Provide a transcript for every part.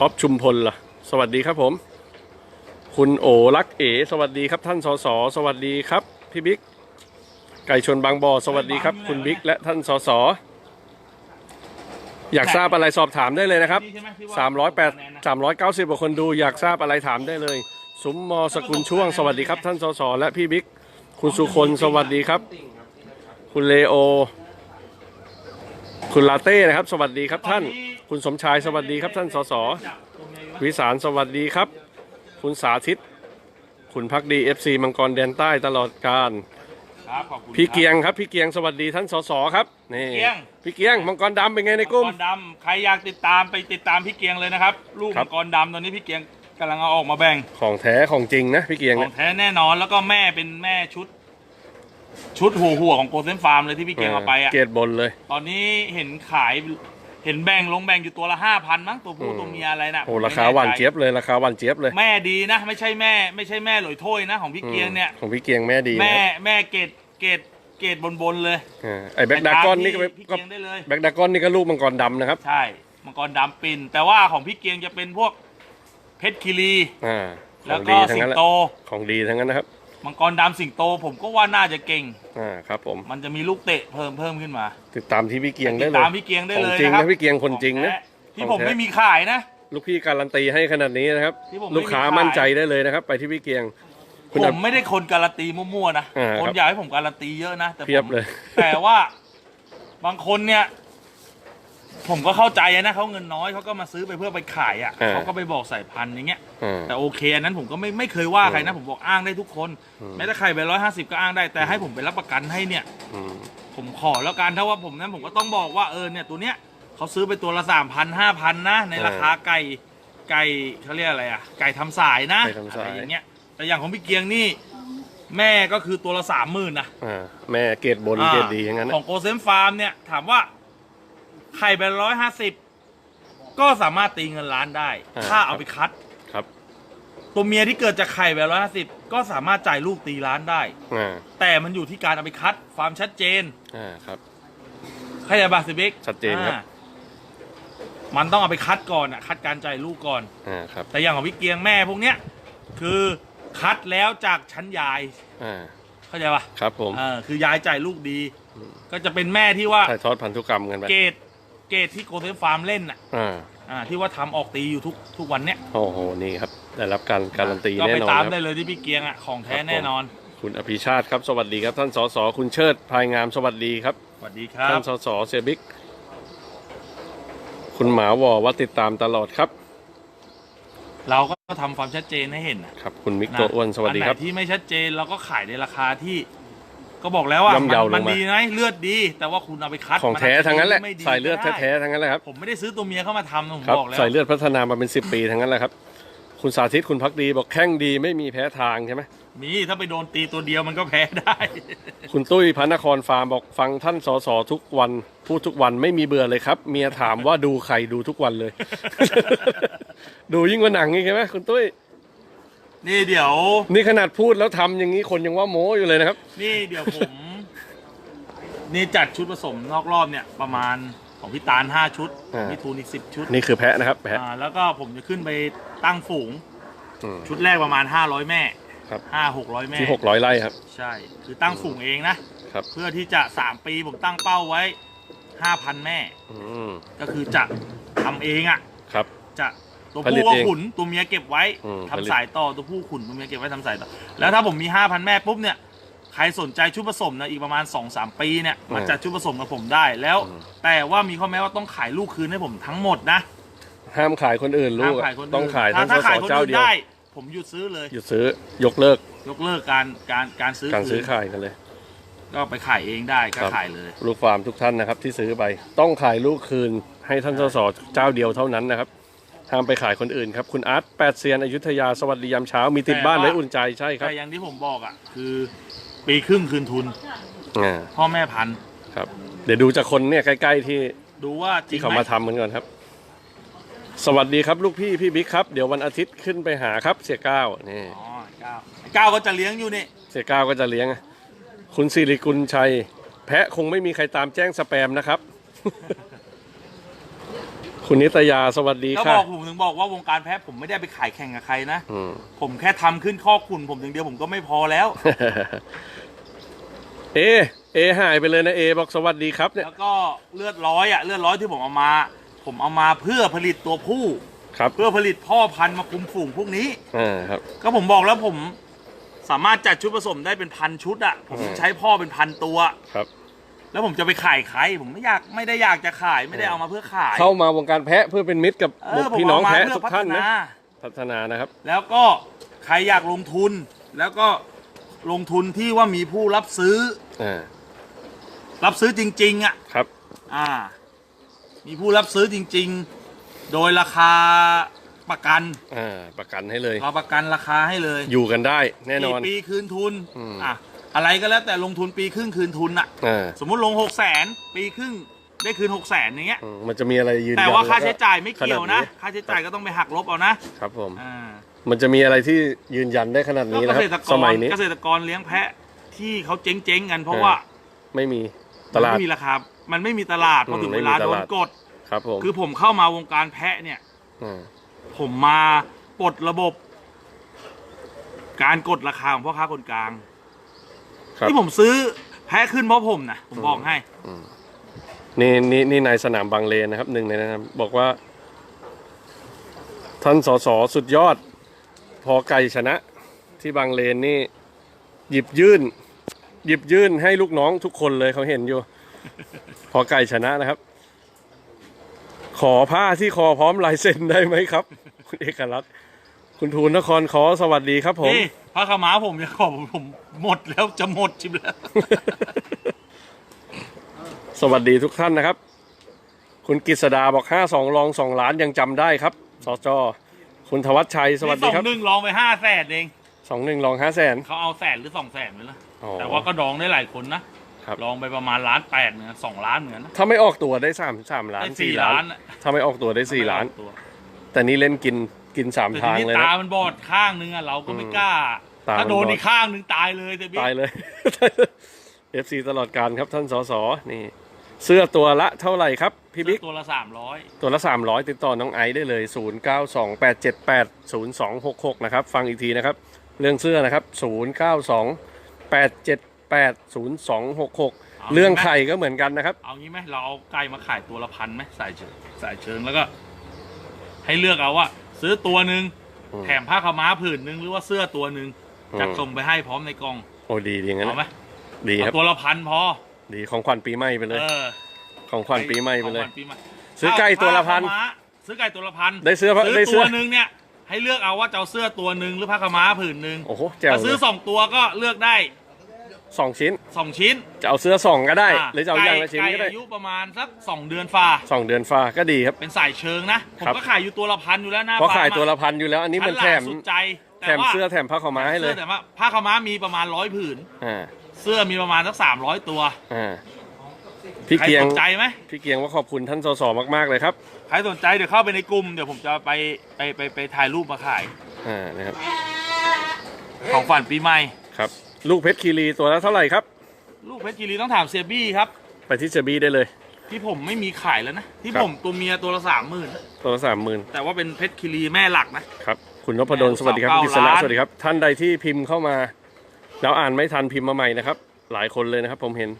ออฟชุมพลล่ะ สวัสดีครับผม คุณโอรักเอ สวัสดีครับท่านสสสวัสดีครับ พี่บิ๊ก ไก่ชนบางบอสวัสดีครับ คุณบิ๊กและท่านสสอยากทราบอะไรสอบถามได้เลยนะครับนี่ใช่ไหมที่ว่สามร้อยแปดคะนนนะสามร้อยเก้าสิบกว่าคนดูอยากทราบอะไรถามได้เลยสุมมอสกุลช่วง สวัสดีครับ ท่านสสและพี่บิ๊ก คุณสุคนสวัสดีครับ คุณเลโอ คุณลาเต้นะครับ สวัสดีครับท่าน คุณสมชายสวัสดีครับท่านสสจับตัวเมียอยู่ปะวิสารสวัสดีครับ คุณสาธิต คุณพักดีเอฟซีมังกรแดนใต้ตลอดการครับขอบคุณพี่ครับเกียงครับพี่เกียงสวัสดีท่านสสครับนี่เกียง พี่เกียงมังกรดำเป็นไงในกลุ่มมังกรดำใครอยากติดตามไปติดตามพี่เกียงเลยนะครับลูกครัมับงกรดำตอนนี้พี่เกียงกำลังเอาออกมาแบ่งของแท้ของจริงนะพี่เกียงขอเนี่งยแท้แน่นอนแล้วก็แม่เป็นแม่ชุด ชุดหัวหัวของโกลเด้นฟาร์มเลยที่พี่เกียงเอาไปอะเกรดบนเลย ตอนนี้เห็นขาย เห็นแบ่งลงแบ่งอยู่ตัวละห้าพันมั้งตัวผู้อืมตัวเมียอะไรน่ะโอ้ผมไม่ราคาหวานแใจเจี๊ยบเลยราคาหวานเจี๊ยบเลย แม่ดีนะไม่ใช่แม่ไม่ใช่แม่หลอยถ้วยนะของพี่เกียงเนี่ยอืมของพี่เกียงแม่ดีนะแม่แม่เกรดเกรดเกรดบนบนๆเลยอ่าไอ้แบ็กดากอนนี่ก็ไปเป็นตามที่พี่ก็เกียงได้เลยแบ็กดากอนนี่ก็ลูกมังกรดำนะครับใช่มังกรดำปินแต่ว่าของพี่เกียงจะเป็นพวกเพชรคีรีอ่าขแล้อวงก็ดีทั้งสินั้งนแหละโตของดีทั้งนั้นนะครับ มังกรดำสิงโตผมก็ว่าน่าจะเก่ง อ่าครับผม มันจะมีลูกเตะเพิ่มเพิ่มขึ้นมา ติดตามที่พี่เกียงติได้ดเลยตามพี่เกียงได้เลยของจริงนะครับนะพี่เกียงคนจริงนะของแท้ที่ของผมแท้ไม่มีขายนะ ลูกพี่การันตีให้ขนาดนี้นะครับ ที่ผมไม่ลูกค้ามีขายมั่นใจได้เลยนะครับ ไปที่พี่เกียง คุณผอัมบไม่ได้คนการันตีมั่วๆนะอ่าคนครับอยากให้ผมการันตีเยอะนะแต่ผมเพียบเลย แต่ว่าบางคนเนี่ย ผมก็เข้าใจนะเขาเงินน้อยเขาก็มาซื้อไปเพื่อไปขายอะอ่า เขาก็ไปบอกสายพันธุ์อย่างเงี้ยอ่าแต่โอเคอันนั้นผมก็ไม่ไม่เคยว่าใครนะผมบอกอ้างได้ทุกคนอืม แม้แต่ใครไปร้อยห้าสิบก็อ้างได้แต่ให้ผมไปรับประกันให้เนี่ย อืม ผมขอแล้วกันถ้าว่าผมนั้นผมก็ต้องบอกว่าเออเนี่ยตัวเนี้ยเขาซื้อไปตัวละสามพันห้าพันนะ ในราคาไก่ไก่เขาเรียกอะไรอะไก่ทำสายนะไก่ทำสาย อะไรอย่างเงี้ยแต่อย่างของพี่เกียงนี่ แม่ก็คือตัวละสามหมื่นนะอ่าแม่เกรดบนเกรดดีอย่างนั้นขนะองโกเซมฟาร์มเนี่ยถามว่า ไข่ไปร้อยห้าสิบก็สามารถตีเงินล้านได้ถ้าเอาไปคัด ครับตัวเมียที่เกิดจากไข่ไปร้อยห้าสิบก็สามารถจ่ายลูกตีล้านได้ อ่าแต่มันอยู่ที่การเอาไปคัดความชัดเจนอ่าครับ เข้าใจป่ะสิบิ๊กชัดเจนครับ อ่ามันต้องเอาไปคัดก่อนอะคัดการจ่ายลูกก่อน อ่าครับแต่อย่างของพี่เกียงแม่พวกเนี้ยคือคัดแล้วจากชั้นยายอ่าเข้าใจป่ะครับผม เออคือยายจ่ายลูกดี ก็จะเป็นแม่ที่ว่าถ่ายทอดพันธุกรรมกันไป เกรด เกรดที่โกลเด้นฟาร์มเล่นอะอ่าอ่าที่ว่าทำออกตีอยู่ทุกทุกวันเนี้ยโอ้โหนี่ครับได้รับการการันตีก็แน่ไปนอนตามครับได้เลยที่พี่เกียงอะของแท้ครับผม แน่นอนคุณอภิชาติครับสวัสดีครับท่านสสคุณเชิดพายงามสวัสดีครับ สวัสดีครัท่าบ นสสเสียบิ๊กคุณหมาวอว่าติดตามตลอดครับ เราก็ทำความชัดเจนให้เห็นนะครับ คุณมิกตัวอ้วนสวัสดีครับ อันไหนที่ไม่ชัดเจนเราก็ขายในราคาที่ ก็บอกแล้วว่าย่อมเยามัลงมามัดีนะเลือดดี แต่ว่าคุณเอาไปคัดของแท้มัาจจะทั้งนั้นแหละไม่ดีสายเลือดก็ไแท้ๆทั้งนั้นแหละครับผมไม่ได้ซื้อตัวเมียเข้ามาทำนะผมครับบอกแล้วสายเลือดพัฒนามาเป็นสิบปีทั้งนั้นแหละครับ คุณสาธิตคุณพักดีบอกแข้งดีไม่มีแพ้ทางใช่ไหมมีถ้าไปโดนตีตัวเดียวมันก็แพ้ได้ คุณตุ้ยพระนครฟาร์มบอกฟังท่านสสทุกวันพูดทุกวันไม่มีเบื่อเลยครับ เมียถามว่าดูใครดูทุกวันเลย ดูยิ่งกว่าหนังอีกใช่ไหมคุณตุ้ย นี่เดี๋ยว นี่ขนาดพูดแล้วทำอย่างนี้คนยังว่าโม้อยู่เลยนะครับ นี่เดี๋ยวผม นี่จัดชุดผสมนอกรอบเนี่ย ประมาณของพี่ตาลห้าชุดอ่าพี่ทูนอีกสิบชุดนี่คือแพะนะครับแพะอ่าแล้วก็ผมจะขึ้นไปตั้งฝูง อืม ชุดแรกประมาณห้าร้อยแม่ครับ ห้าหกร้อยแม่ ที่หกร้อยไร่ครับ ใช่ คือตั้งฝูงเองนะ ครับ เพื่อที่จะสามปีผมตั้งเป้าไว้ห้าพันแม่ อืมก็คือจะทำเองอะ ครับ จะ ตัวผลิผู้ตก็เองขุนตัวเมียเก็บไว้อืมทำผลิต สายต่อตัวผู้ขุนตัวเมียเก็บไว้ทำสายต่อแล้วถ้าผมมีห้าพันแม่ปุ๊บเนี่ยใครสนใจชุดผสมนะอีกประมาณ2อสปีเนี่ยมาจัดชุดผสมกับผมได้แล้ว แต่ว่ามีข้อแม้ว่าต้องขายลูกคืนให้ผมทั้งหมดนะห้ามขายคนอื่นลูห้ามกอะขายคนอื่นต้องขายทั้งสถ้าสขายคนเจ้าอื่นเดียวได้ ผมหยุดซื้อเลย หยุดซื้อยกเลิกยกเลิกการการการซื้อการคืซื้อนขายกันเลย ก็ไปขายเองได้ก็ครับ ขายเลย ลูกฟาร์มทุกท่านนะครับที่ซื้อไป ต้องขายลูกคืนให้ท่านสสเจ้าเดียวเท่านั้นนะครับ ห้ามไปขายคนอื่นครับ คุณอาร์ตแปดเซียนอยุธยาสวัสดียามเช้ามีติดบ้านไว้อุ่นใจใช่ครับแต่อย่างที่ผมบอกอะคือปีครึ่งคืนทุนอ่าพ่อแม่พันธุ์ครับ เดี๋ยวดูจากคนเนี่ยใกล้ ๆ ที่ดูว่าจริที่งเขาไหมมาทำกันก่อนครับ สวัสดีครับลูกพี่พี่บิ๊กครับ เดี๋ยววันอาทิตย์ขึ้นไปหาครับ เสียก้าวนี่อ๋อเก้าเก้าก็จะเลี้ยงอยู่นี่เสียก้าวก็จะเลี้ยง คุณสิริกุลชัย แพะคงไม่มีใครตามแจ้งสแปมนะครับ คุณนิตยาสวัสดีก็บค่ะ อกผมถึงบอกว่าวงการแพะผมไม่ได้ไปขายแข่งกับใครนะ อืม ผมแค่ทำขึ้นข้อคุณผมถึงเดียวผมก็ไม่พอแล้ว เอ เอหายไปเลยนะเอบอกสวัสดีครับเนี่ยแล้วก็เลือดร้อยอะเลือดร้อยที่ผมเอามา ผมเอามาเพื่อผลิตตัวผู้ ครับเพื่อผลิตพ่อพันธุ์มาคุมฝูงพวกนี้ อ่าครับ ก็ผมบอกแล้วผมสามารถจัดชุดผสมได้เป็นพันชุดอะผมอืม ใช้พ่อเป็นพันตัว ครับ แล้วผมจะไปขายใครผมไม่อยากไม่ได้อยากจะขายไม่ได้เอามาเพื่อขายเข้ามาวงการแพะเพื่อเป็นมิตรกับเออผมพี่น้องเามาแพะเพื่ทุกท่านนะพัฒพัฒนานะครับ แล้วก็ใครอยากลงทุน แล้วก็ลงทุนที่ว่ามีผู้รับซื้ออ่ารับซื้อจริง ๆ อะครับ อ่า มีผู้รับซื้อจริง ๆ โดยราคาประกันอ่าประกันให้เลยเราประกันราคาให้เลย อยู่กันได้ แน่นอนกี่ปีคืนทุนอืมอะ อะไรก็แล้วแต่ลงทุนปีครึ่งคืนทุนอะอ่าสมมุติลงหกแสนปีครึ่งได้คืนหกแสนอย่างเงี้ย อืมมันจะมีอะไรยืนแต่ยันว่าค่าล้ใช้จ่ายไม่เกี่ยวนะขนาดค่าใช้จ่ายก็ต้องไปหักลบเอานะครับผม อ่ามันจะมีอะไรที่ยืนยันได้ขนาดก็นี้เกนะครับษตรกสรมัยนี้ เกษตรกรเลี้ยงแพะที่เขาเจ๊งๆกันเพราะเออว่าไม่มีตมันลาด ไม่มีราคา มันไม่มีตลาดพออืมถึงไม่เวมีลาตโดลาดนกด ครับผมคือผมเข้ามาวงการแพะเนี่ยาผมมาปลดระบบ การกดราคาของพ่อค้าคนกลาง ครับ ที่ผมซื้อแพะขึ้นเพราะผมนะผมบอกให้ นี่นี่นี่นายสนามบางเลนนะครับหนึ่งในนั้นนะครับบอกว่า ท่านสสสุดยอด พอไก่ชนะ ที่บางเลนนี่ หยิบยื่น หยิบยื่นให้ลูกน้องทุกคนเลยเขาเห็นอยู่ พอไก่ชนะนะครับ ขอผ้าที่คอพร้อมลายเซ็นได้ไหมครับ คุณเอกลักษณ์คุณทูลนครขอสวัสดีครับผม นี่พระขาวม้าผมยังขอผมผม หมดแล้วจะหมดชิบแล้ว สวัสดีทุกท่านนะครับ คุณกฤษดาบอกห้าสองลองสองล้านยังจำได้ครับสจคุณธวัชชัยสวัสดีครับนี่สองหนึ่งลองไปห้าแสนเองสองหนึ่งลองห้าแสน เขาเอาแสนหรือสองแสนไปละอ๋อ แต่ว่าก็ดองได้หลายคนนะครับ ลองไปประมาณล้านแปดเนี่ยสองล้านเหมือนกันนะ ถ้าไม่ออกตัวได้สามสามล้านได้สี่สี่ล้าล้านนอะถ้าไม่ออกตัวได้สี่ล้าน ตัวแต่นี่เล่นกินกินสามแต่ทางทีนี้เลยตานะมันบอดข้างนึงอะเราก็ไม่อืมกล้า ตาถ้าโดนมันบอดอีกข้างนึงตายเลยแต่บิ๊กตายเลยเอฟซีตลอดการครับท่านสสนี่ เสื้อตัวละเท่าไหร่ครับ พี่บิ๊กตัวละสามร้อยตัวละ300ติดต่อน้องไอซ์ได้เลย0928780266นะครับ ฟังอีกทีนะครับ เรื่องเสื้อนะครับ0928780266เรื่องไข่ก็เหมือนกันนะครับ เอางี้ไหมเราเอาไก่มาขายตัวละพันไหมสายเชิงสายเชิงแล้วก็ ให้เลือกเอาว่าซื้อตัวหนึ่งอืมแถมผ้าขาวม้าผืนหนึ่งหรือว่าเสื้อตัวหนึ่งอืม จัดส่งไปให้พร้อมในกล่องโอ้ดีดีงั้นเอาไหมนะดีคเอารับตัวละพันพอ ดีของขวัญปีใหม่ไปเลยเออของขวัญปีใหม่ไปเลยของขวัญปีใหม่ซื้อไก่ตัวละพันผ้าขาวม้าซื้อไก่ตัวละพันได้เสื้อซื้อได้เสื้ตัอวหนึ่งเนี่ย ให้เลือกเอาว่าจะเอาเสื้อตัวหนึ่งหรือผ้าขาวม้าผืนหนึ่งโอ้โหแจ๋วถ้าเลซื้อยสองตัวก็เลือกได้สองชิ้นสองชิ้น จะเอาเสื้อสองก็ได้าหรือจะเอาอย่างละชิ้นก็ได้อายุประมาณสักสองเดือนฝ่าสองเดือนฟ้าก็ดีครับเป็นสายเชิงนะผมครับก็ขายอยู่ตัวละพันอยู่แล้วหน้าเพราะฟาขายร์มตัวอะละพันอยู่แล้วอันนี้มันชั้แถหลัมงสุดใจ แถมเสื้อแถมผ้าขาวม้าให้เลยสื้อแต่ว่าผ้าขาวม้ามีประมาณร้อยผืน อ่าเสื้อมีประมาณสักสามร้อยตัวอ่าพี่ใครเกียงสนใจไหมพี่เกียงว่าขอบคุณท่านสสมาก ๆ เลยครับใครสนใจเดี๋ยวเข้าไปในกลุ่มเดี๋ยวผมจะไปไปไปไปถ่ายรูปมาขาย อ่านะครับของฝันปีใหม่ ครับ ลูกเพชรคีรีตัวละเท่าไหร่ครับ ลูกเพชรกีรีต้องถามเซียบี้ครับ ไปที่เจบีได้เลย ที่ผมไม่มีขายแล้วนะ ที่ครับ ผมตัวเมียตัวละสามหมื่นตัวละสามหมื่นแต่ว่าเป็นเพชรคีรีแม่หลักนะครับ คุณนพดลแม่สวัสดีครับสาวกิษณะเก้าล้านสวัสดีครับ ท่านใดที่พิมพ์เข้ามา แล้วอ่านไม่ทันพิมพ์มาใหม่นะครับ หลายคนเลยนะครับผมเห็น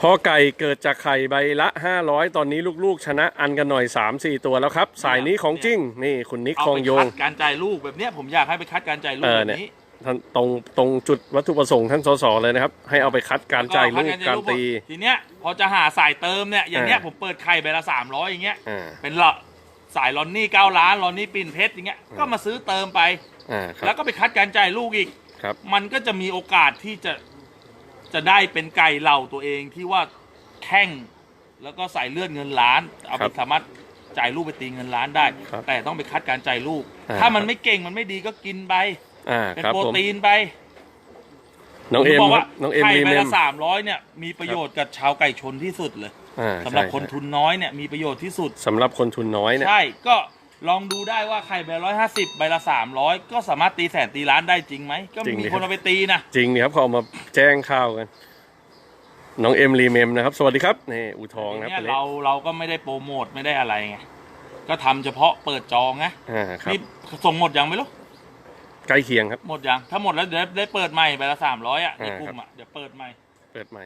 พ่อไก่เกิดจากไข่ใบละ 500 ตอนนี้ลูกๆ ชนะอันกันหน่อย 3-4 ตัวแล้วครับ สายนี้ของจริง นี่คุณนิกเอาคองไปโยคังดการจ่ายลูกแบบเนี้ยผมอยากให้ไปคัดการจ่ายลูกเออแบบเนี่ยนี้ท่านตรงตรงจุดวัตถุประสงค์ท่านสสเลยนะครับ ให้เอาไปคัดการจ่ายลูกการตีทีเนี้ยพอจะหาสายเติมเนี่ยอย่างเนี้ยอ่าผมเปิดไข่ใบละสามร้อยอย่างเงี้ยอ่าเป็นละ สายลอนนี่เก้าล้านลอนนี่ปิ่นเพชรอย่างเงี้ยก็มาซื้อเติมไป อ่าคแล้รัวบก็ไปคัดการจ่ายลูกอีก ครับ มันก็จะมีโอกาสที่จะจะได้เป็นไก่เหล่าตัวเองที่ว่าแข่งแล้วก็ใส่เลือดเงินล้าน เอาครัไปบสามารถจ่ายลูกไปตีเงินล้านได้ ครับแต่ต้องไปคัดการจ่ายลูก อ่า ถ้ามันครับไม่เก่งมันไม่ดีก็กินไป อ่าเป็นครับโปรผมตีนไปน้องเอ็มผบกครัว่าบน้องเอ็มไข่รีใบเมละมสามร้อยเนี่ยมีประโยชน์กับชาวไก่ชนที่สุดเลย อ่าสำหรับใช่คนทุนน้อยเนี่ยมีประโยชน์ที่สุด สำหรับคนทุนน้อยเนี่ย ใช่ก็ลองดูได้ว่าไข่ใบร้อยห้าสิบใบละสามร้อยก็สามารถตีแสนตีล้านได้จริงไหม ก็มีคนเอาไปตีนะ จริงนี่ครับเขาเอามาแจ้งข่าวกัน น้องเอ็มรีเมมนะครับ สวัสดีครับนี่อูทองนะครับเนี่ยคนนี้เราเราก็ไม่ได้โปรโมทไม่ได้อะไรไง ก็ทำเฉพาะเปิดจองไงอ่าครับนี่ส่งหมดยังไม่รู้ใกล้เคียงครับ หมดยัง ถ้าหมดแล้วเดี๋ยวได้เปิดใหม่ไปละสามร้อยอะในอ่าครับกลุ่มอะเดี๋ยวเปิดใหม่ เปิดใหม่